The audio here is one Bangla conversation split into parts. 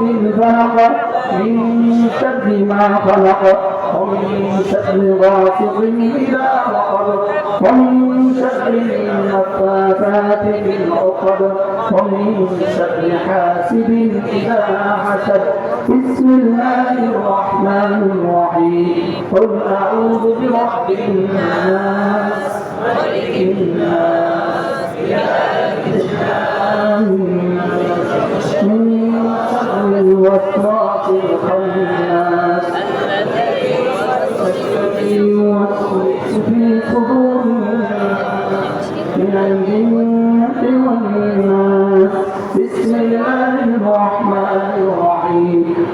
الفلق من شر ما خلق ومن شر غاسق إذا وقب ومن شر النفاثات في العقد ومن شر حاسد إذا حسد. بسم الله الرحمن الرحيم. قل أعوذ برب الناس. ملك الناس إله الناس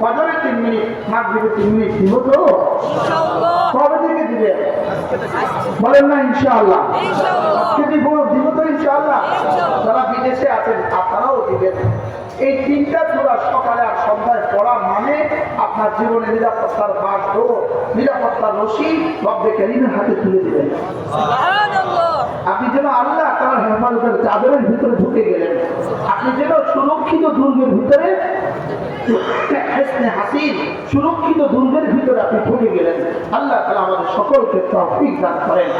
ফজরে তিন মিনিট মাগরিবে তিন মিনিট দিব তো কবে থেকে দিবে? বলেন না ইনশাআল্লাহ। দিব দিব তো ইনশাআল্লাহ। যারা বিদেশে আছেন আপনারাও দিবেন। এই তিনটা চূড়া সকালে আর সন্ধ্যায় পড়া মানে আপনার জীবনে নিরাপত্তার বাঘ নিরাপত্তার রশি রব্বে কেরিমের হাতে তুলে দিবেন। তার চাদরের ভিতরে ঢুকে গেলেন। আপনি যেন সুরক্ষিত দুর্গের ভিতরে সুরক্ষিত দুর্গের ভিতরে আপনি ঢুকে গেলেন। আল্লাহ আমাদের সকলকে তৌফিক দান করেন।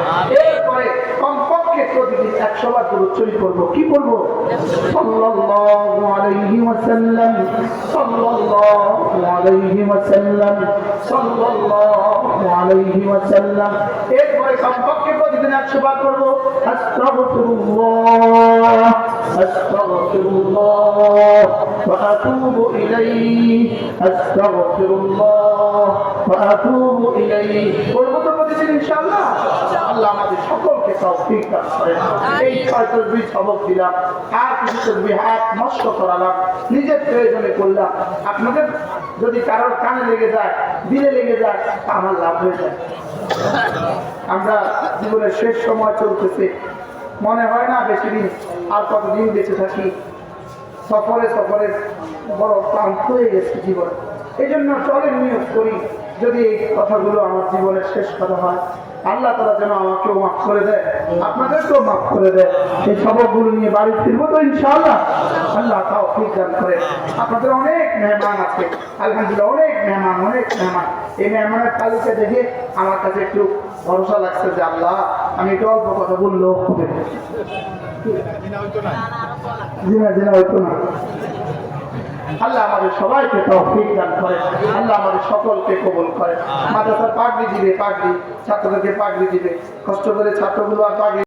এরপরে কমপক্ষে প্রতিদিন একশো বার করে উচ্চারিত করব কি করব সাল্লাল্লাহু আলাইহি আল্লাহ আমাদের সকলকে যদি কারোর কানে লেগে যায় দিলে লেগে যায় আমার লাভ হয়ে যায় আমরা জীবনের শেষ সময় চলতেছে। মনে হয় না, বেশি দিন আর কতদিন বেঁচে থাকি সফরে সফরে বড় ক্লান্ত হয়ে গেছে জীবন। এই জন্য চলেন নিয়োগ করি, যদি এই কথাগুলো আমার জীবনের শেষ কথা হয় আল্লাহ তারা যেন আমাকেও মাফ করে দেয়, আপনাদেরকেও মাফ করে দেয়। এই সবকগুলো নিয়ে বাড়ি ফিরবো তো ইনশাআল্লাহ। আল্লাহ তাও ঠিক দান করে। আপনাদের অনেক মেহমান আছে। আলহামদুলিল্লাহ, অনেক মেহমান অনেক মেহমান। এই মেহমানের তালিকা দেখে আমার কাছে একটু ভরসা লাগছে যে আল্লাহ, আমি একটু অল্প কথা বললেও হবে। জি না জি না হয়তো না। আল্লাহ আমাদের সবাইকে তৌফিক দান করে। আল্লাহ আমাদের সকলকে কবুল করে। মাদ্রাসার পাগড়ি দিবে পাগড়ি। ছাত্রদেরকে পাগড়ি দিবে। কষ্ট করে ছাত্রগুলো আর পাগড়ি